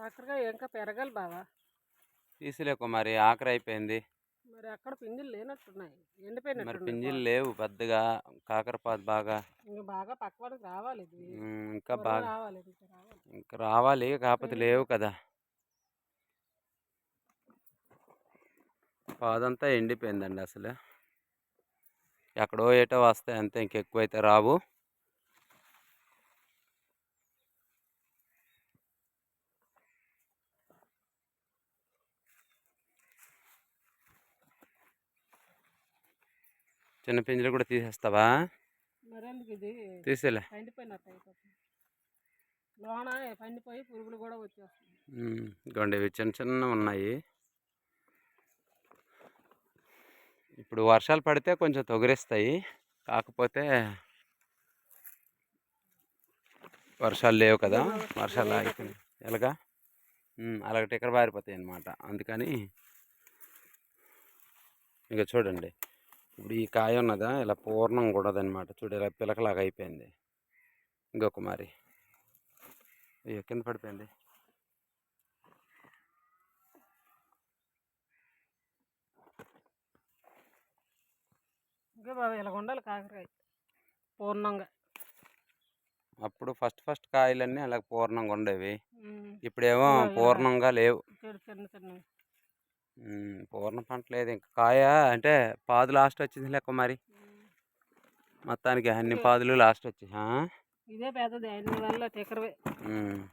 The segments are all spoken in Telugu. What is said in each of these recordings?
కాకరకాయ ఇంకా పెరగాలి బావా. తీసిలే కుమారి ఆఖరి అయిపోయింది. మరి అక్కడ పింజలు లేనట్టున్నాయి. మరి ఎండిపోయినట్టు పింజిలు లేవు పెద్దగా కాకరపాదు బాగా. ఇంకా బాగా పక్కవాడికి రావాలి ఇది. ఉమ్, ఇంకా త్వరగా బాగా రావాలి ఇంకా రావాలి. ఇంకా రావాలి కాకపోతే లేవు కదా. పాదంతా ఎండిపోయిందండి అసలు. ఎక్కడో ఏటో వస్తాయి అంతే ఇంకెక్కువైతే రావు. చిన్న పింజలు కూడా తీసేస్తావా? తీసేలే. ఇదిగోండి ఇవి చిన్న చిన్న ఉన్నాయి. ఇప్పుడు వర్షాలు పడితే కొంచెం తొగిరిస్తాయి. కాకపోతే వర్షాలు లేవు కదా వర్షాలు ఆగిపోయినాయి. ఎలాగా? అలాగ టిక్కర బారిపోతాయి అన్నమాట. అందుకని ఇక చూడండి. ఇప్పుడు ఈ కాయ ఉన్నదా ఇలా పూర్ణం కూడదన్నమాట. చూడు ఇలా పిలకలాగా అయిపోయింది. ఇంకొక మరి. కింద పడిపోయింది. బాబా ఇలా ఉండాలి కాకరకాయ. పూర్ణంగా. అప్పుడు ఫస్ట్ ఫస్ట్ కాయలన్నీ అలా పూర్ణంగా ఉండేవి. ఇప్పుడేమో. పూర్ణంగా లేవు. చిన్న చిన్న చిన్న ఉమ్, పూర్ణ పంట లేదు ఇంకా కాయ అంటే పాదు లాస్ట్ వచ్చింది లెక్క మరి. మొత్తానికి అన్ని పాదులు లాస్ట్ వచ్చాయి. ఆ? ఇదే పెద్దది. అన్ని వల్ల టిక్కరవే. ఉమ్.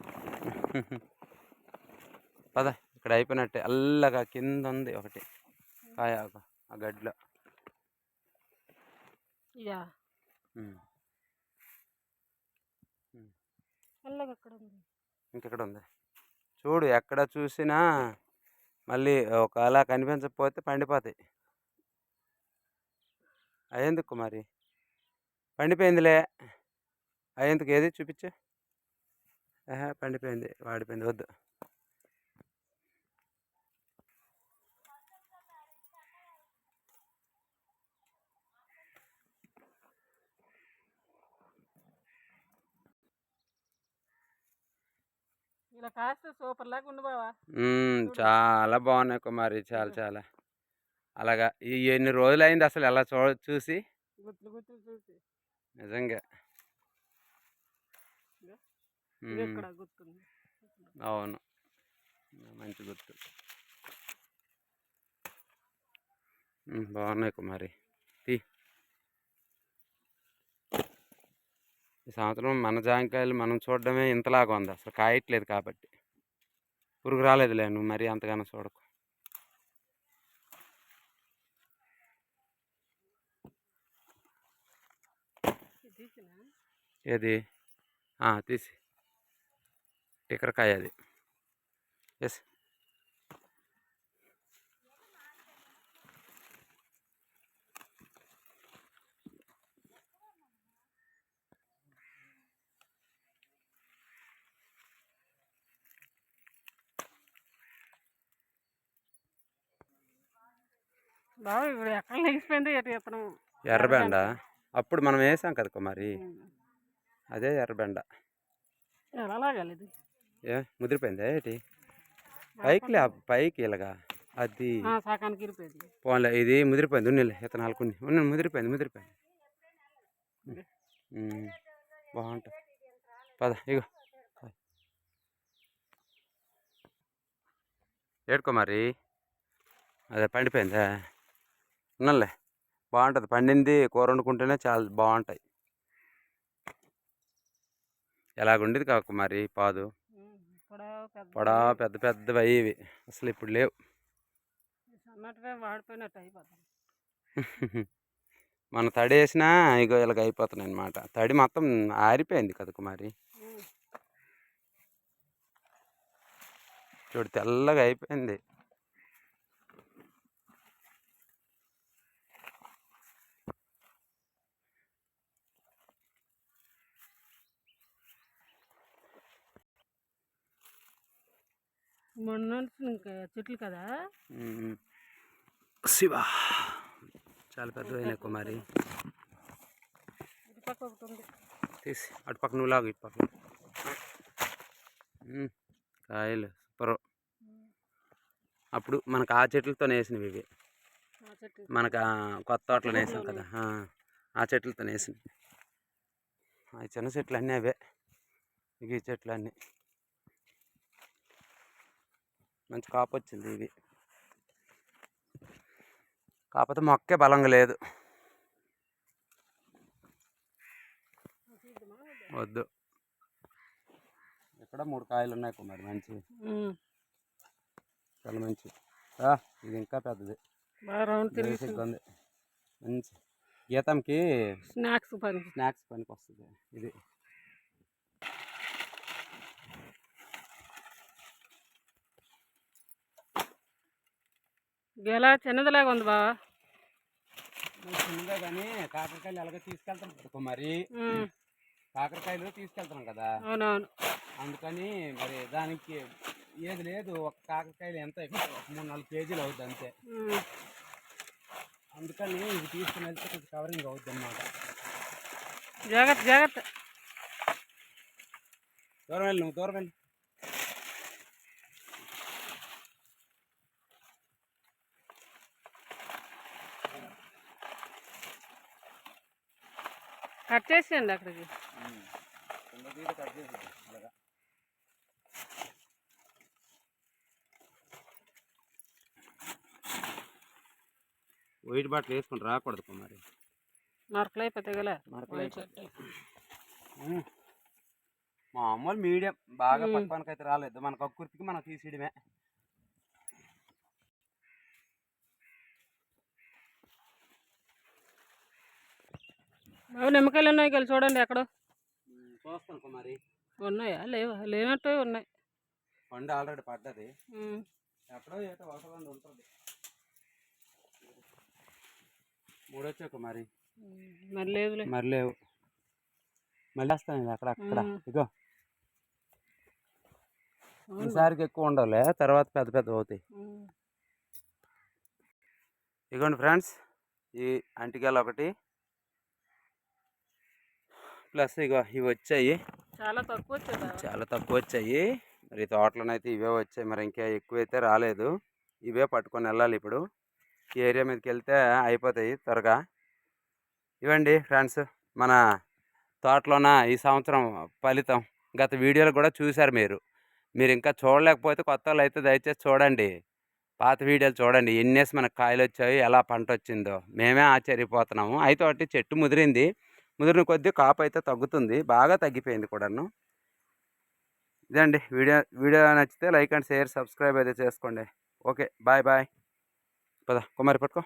పద ఇక్కడ అయిపోయినట్టే. అల్లగా కింద ఉంది ఒకటి. కాయ ఒక- ఆ గడ్డిలో. ఇంకెక్కడ ఉంది? చూడు ఎక్కడ చూసినా మళ్ళీ ఒక అలా కనిపించకపోతే పండిపోతాయి. అయ్యేందుకు మరి? పండిపోయిందిలే. అయ్యేందుకు ఏది చూపించు? పండిపోయింది. వాడిపోయింది. వద్దు. ఇలా కాస్తే సూపర్ లాగా బావా. చాలా బాగున్నాయి కుమారి. చాలా చాలా. అలాగా ఈ ఎన్ని రోజులైంది అసలు ఎలా చూ చూసి? గుత్తులు గుత్తులు చూసి. నిజంగా. అవును. మంచి గుర్తు. బాగున్నాయి కుమారి. తీ. ఈ సంవత్సరం మన జాంకాయలు మనం చూడడమే ఇంతలాగా ఉంది. అసలు కాయట్లేదు కాబట్టి. పురుగు రాలేదులే నువ్వు మరీ అంతగానో చూడకు. ఏది? తీసి. టిక్కరకాయ అది. ఎస్. బాబా ఇప్పుడు ఎక్కడ లెగిసిపోయింది ఎటు ఇతను ఎర్రబెండ అప్పుడు మనం వేసాం కదా కుమారి. అదే ఎర్రబెండ ఎలా లాగాలి ఇది? ఏ ముదిరిపోయిందా ఏంటి? పైకి లే పైకి. ఇలాగా. అది ఆ, సగానికి ఇరిపోయింది పోన్లే ఇది ముదిరిపోయింది ఉన్నిలే ఇతను ఆలుకుని ఉన్న ముదిరిపోయింది ముదిరిపోయింది. బాగుంటుంది. పద ఇగో. ఏడుకో మరి అదే పండిపోయిందా? ఉన్నలే బాగుంటుంది పండింది కూర వండుకుంటేనే చాలా బాగుంటాయి ఎలాగుండేది కాకు మరి పాదు? పొడా పెద్ద పెద్దవి అయ్యేవి అసలు ఇప్పుడు లేవు. మన తడి వేసినా ఇగో ఇలాగ అయిపోతున్నాయి అనమాట తడి మొత్తం ఆరిపోయింది కదా కుమారి. చూడు తెల్లగా అయిపోయింది. మొన్న చెట్లు కదా. శివ చాలా పెద్దదైనాయి కుమారి తీసి అటు పక్క నువ్వు లాగు ఇటు పక్క. కాయలు సూపర్. అప్పుడు మనకు ఆ చెట్లతో వేసినవి ఇవి. మనకు కొత్త తోటలో వేసాం కదా ఆ, చెట్లతో వేసినవి. ఆ చిన్న చెట్లు అన్నీ అవే. ఇవి చెట్లు అన్నీ. మంచి కాపు వచ్చింది ఇవి కాకపోతే మొక్కే బలంగా లేదు. వద్దు. ఇక్కడ మూడు కాయలు ఉన్నాయి కుమారి మంచి. చాలా మంచి. ఇది ఇంకా పెద్దది. మంచి. గీతంకి స్నాక్స్ పని స్నాక్స్ పనికి వస్తుంది ఇది. గెల చిన్నదిలాగా ఉంది బావా. చిన్నదే కానీ కాకరకాయలు ఎలాగో తీసుకెళ్తాం కదా మరి. కాకరకాయలు తీసుకెళ్తున్నాం కదా. అవునవును. అందుకని మరి దానికి ఏది లేదు ఒక కాకరకాయలు ఎంత మూడు నాలుగు కేజీలు అవుద్ది అంతే. అందుకని ఇది తీసుకుని వెళ్తే కొంచెం కవరింగ్ అవుద్ది అన్నమాట జాగ్రత్త జాగ్రత్త. దూరం వెళ్ళి నువ్వు దూరం వెళ్ళి. కట్ చేసేయండి అక్కడికి. కింద వైట్ బట్టలు వేసుకుని రాకూడదు కుమారి. మరకలు అయిపోతాయి ఉమ్. మామూలు మీడియం. బాగా అయితే రాలేదు. మన కక్కుర్తికి మనం తీసేయడమే. బాబు నిమ్మకాయలు ఉన్నాయి గెల చూడండి ఎక్కడో. చూస్తాను కుమారి ఉన్నాయా? లేవా? లేనట్టు ఉన్నాయి. పండు ఆల్రెడీ పడ్డది. ఎక్కడో ఏటో ఒకటి రెండు ఉంటుంది కుమారి. మరి. లేదులే. మరి లేవు. మళ్ళీ వస్తాను ఇది అక్కడ అక్కడ. ఉమ్. ఇగో. ఈసారికి ఎక్కువ ఉండవులే తర్వాత పెద్ద పెద్ద అవుతాయి. ఇగోండి ఫ్రెండ్స్ ఈ అంటికాయలు ఒకటి. ప్లస్ ఇగో ఇవి వచ్చాయి. చాలా తక్కువ. చాలా తక్కువ వచ్చాయి. మరి తోటలోనైతే ఇవే వచ్చాయి. మరి ఇంకా ఎక్కువైతే రాలేదు. ఇవే పట్టుకొని వెళ్ళాలి ఇప్పుడు. ఈ ఏరియా మీదకి వెళ్తే అయిపోతాయి త్వరగా. ఇవ్వండి ఫ్రెండ్స్ మన తోటలోన ఈ సంవత్సరం ఫలితం. గత వీడియోలో కూడా చూశారు మీరు. మీరు ఇంకా చూడలేకపోతే కొత్త వాళ్ళు అయితే దయచేసి చూడండి. పాత వీడియోలు చూడండి. ఎన్నేసి మనకు కాయలు వచ్చాయి ఎలా పంట వచ్చిందో. మేమే ఆశ్చర్యపోతున్నాము. అయితే ఒకటి చెట్టు ముదిరింది. ముదిరిన కొద్దీ కాపు అయితే తగ్గుతుంది. బాగా తగ్గిపోయింది కూడాను. ఇదండి. వీడియో వీడియో నచ్చితే లైక్ అండ్ షేర్ సబ్స్క్రైబ్ అయితే చేసుకోండి. ఓకే. Bye bye. పద. కుమారి పట్టుకో.